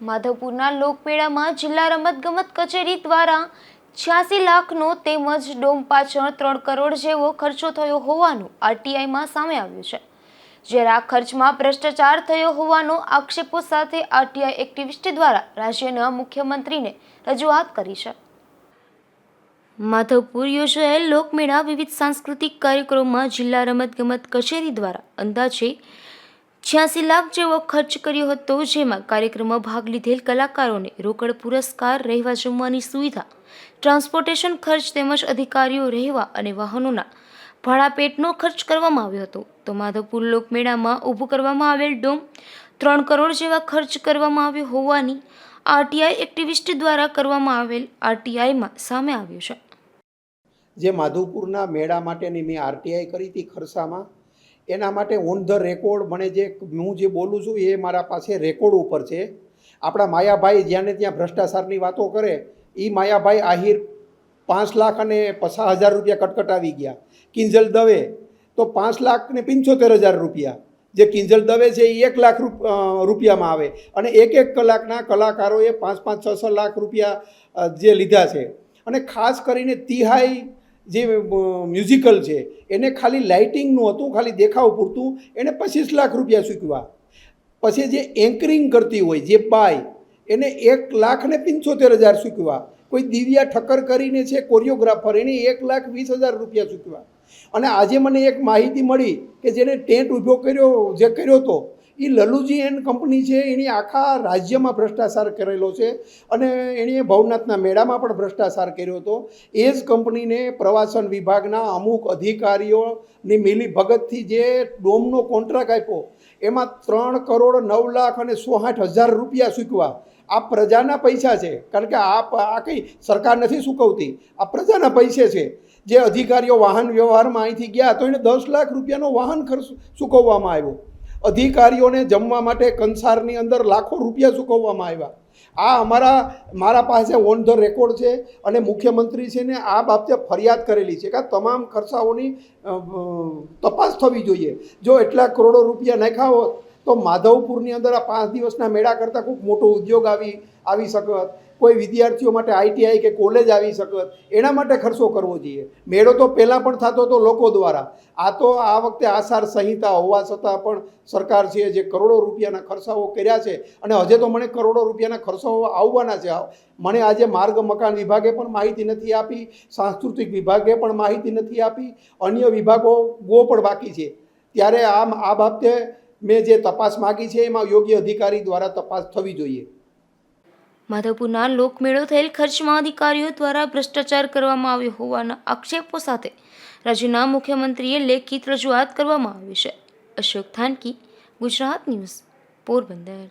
માધવપુરના લોકમેળામાં જિલ્લા રમતગમત કચેરી દ્વારા છ્યાસી લાખનો તેમજ ડોમ પાછળ ત્રણ કરોડ જેવો ખર્ચો થયો હોવાનું આરટીઆઈમાં સામે આવ્યું છે. જ્યારે આ ખર્ચમાં ભ્રષ્ટાચાર થયો હોવાનો આક્ષેપો સાથે આરટીઆઈ એક્ટિવિસ્ટ દ્વારા રાજ્યના મુખ્યમંત્રીને રજૂઆત કરી છે. માધવપુર યોજાયેલ લોકમેળા વિવિધ સાંસ્કૃતિક કાર્યક્રમોમાં જિલ્લા રમતગમત કચેરી દ્વારા અંદાજે છ્યાસી લાખ જેવો ખર્ચ કર્યો હતો, જેમાં કાર્યક્રમમાં ભાગ લીધેલ કલાકારોને રોકડ પુરસ્કાર, રહેવા જમવાની સુવિધા, ટ્રાન્સપોર્ટેશન ખર્ચ તેમજ અધિકારીઓ રહેવા અને વાહનોના ભાડાપેટનો ખર્ચ કરવામાં આવ્યો હતો. તો માધવપુર લોકમેળામાં ઊભું કરવામાં આવેલ ડોમ ત્રણ કરોડ જેવા ખર્ચ કરવામાં આવ્યો હોવાની આરટીઆઈ એક્ટિવિસ્ટ દ્વારા કરવામાં આવેલ આરટીઆઈમાં સામે આવ્યું છે. જે માધવપુરના મેળા માટેની મેં આરટીઆઈ કરી હતી ખરસામાં એના માટે ઓન ધ રેકોર્ડ મને જે હું જે બોલું છું એ મારા પાસે રેકોર્ડ ઉપર છે. આપણા માયાભાઈ જ્યાં ને ત્યાં ભ્રષ્ટાચારની વાતો કરે એ માયાભાઈ આહિર પાંચ લાખ અને પચાસ હજાર રૂપિયા કટકટાવી ગયા. કિંજલ દવે તો પાંચ લાખ ને પંચોતેર હજાર રૂપિયા. જે કિંજલ દવે છે એ એક લાખ રૂપિયામાં આવે. અને એક એક કલાકના કલાકારોએ પાંચ પાંચ છ છ લાખ રૂપિયા જે લીધા છે. અને ખાસ કરીને તિહાઈ જે મ્યુઝિકલ છે, એને ખાલી લાઇટિંગનું હતું, ખાલી દેખાવ પૂરતું, એને પચીસ લાખ રૂપિયા ચૂકવ્યા પછી જે એન્કરિંગ કરતી હોય, જે બાય, એને એક લાખ ને પંચોતેર હજાર ચૂકવ્યા કોઈ દિવ્યા ઠક્કર કરીને છે કોરિયોગ્રાફર એને એક લાખ વીસ હજાર રૂપિયા ચૂકવ્યા અને આજે મને એક માહિતી મળી કે જેને ટેન્ટ ઊભો કર્યો, જે કર્યો હતો એ લલુજી એન્ડ કંપની છે એણે આખા રાજ્યમાં ભ્રષ્ટાચાર કરેલો છે અને એણે ભવનાથના મેળામાં પણ ભ્રષ્ટાચાર કર્યો હતો. એ જ કંપનીને પ્રવાસન વિભાગના અમુક અધિકારીઓની મિલી ભગતથી જે ડોમનો કોન્ટ્રાક્ટ આપ્યો, એમાં ત્રણ કરોડ નવ લાખ અને સોહાઠ હજાર રૂપિયા ચૂકવા આ પ્રજાના પૈસા છે, કારણ કે આ આ કંઈ સરકાર નથી ચૂકવતી આ પ્રજાના પૈસે છે. જે અધિકારીઓ વાહન વ્યવહારમાં અહીંથી ગયા તો એને દસ લાખ રૂપિયાનો વાહન ખર્ચ ચૂકવવામાં આવ્યો. અધિકારીઓને જમવા માટે કંસારની અંદર લાખો રૂપિયા ચૂકવવામાં આવ્યા. આ અમારા, મારા પાસે ઓન ધ રેકોર્ડ છે અને મુખ્યમંત્રી છે ને આ બાબતે ફરિયાદ કરેલી છે. કે તમામ ખર્ચાઓની તપાસ થવી જોઈએ. જો એટલા કરોડો રૂપિયા નાખ્યા હોત તો માધવપુરની અંદર આ પાંચ દિવસના મેળા કરતાં ખૂબ મોટો ઉદ્યોગ આવી આવી શકત. કોઈ વિદ્યાર્થીઓ માટે આઈટીઆઈ કે કોલેજ આવી શકત. એના માટે ખર્ચો કરવો જોઈએ. મેળો તો પહેલાં પણ થતો હતો લોકો દ્વારા. આ તો આ વખતે આસાર સંહિતા હોવા છતાં પણ સરકાર છે જે કરોડો રૂપિયાના ખર્ચાઓ કર્યા છે અને હજે તો મને કરોડો રૂપિયાના ખર્ચાઓ આવવાના છે. મને આજે માર્ગ મકાન વિભાગે પણ માહિતી નથી આપી, સાંસ્કૃતિક વિભાગે પણ માહિતી નથી આપી, અન્ય વિભાગો ગો પણ બાકી છે. ત્યારે આમ આ બાબતે મેં જે તપાસ માગી છે, એમાં યોગ્ય અધિકારી દ્વારા તપાસ થવી જોઈએ. માધવપુરના લોકમેળો થયેલ ખર્ચમાં અધિકારીઓ દ્વારા ભ્રષ્ટાચાર કરવામાં આવ્યો હોવાના આક્ષેપો સાથે રાજ્યના મુખ્યમંત્રીએ લેખિત રજૂઆત કરવામાં આવી છે. અશોક થાનકી, ગુજરાત ન્યૂઝ, પોરબંદર.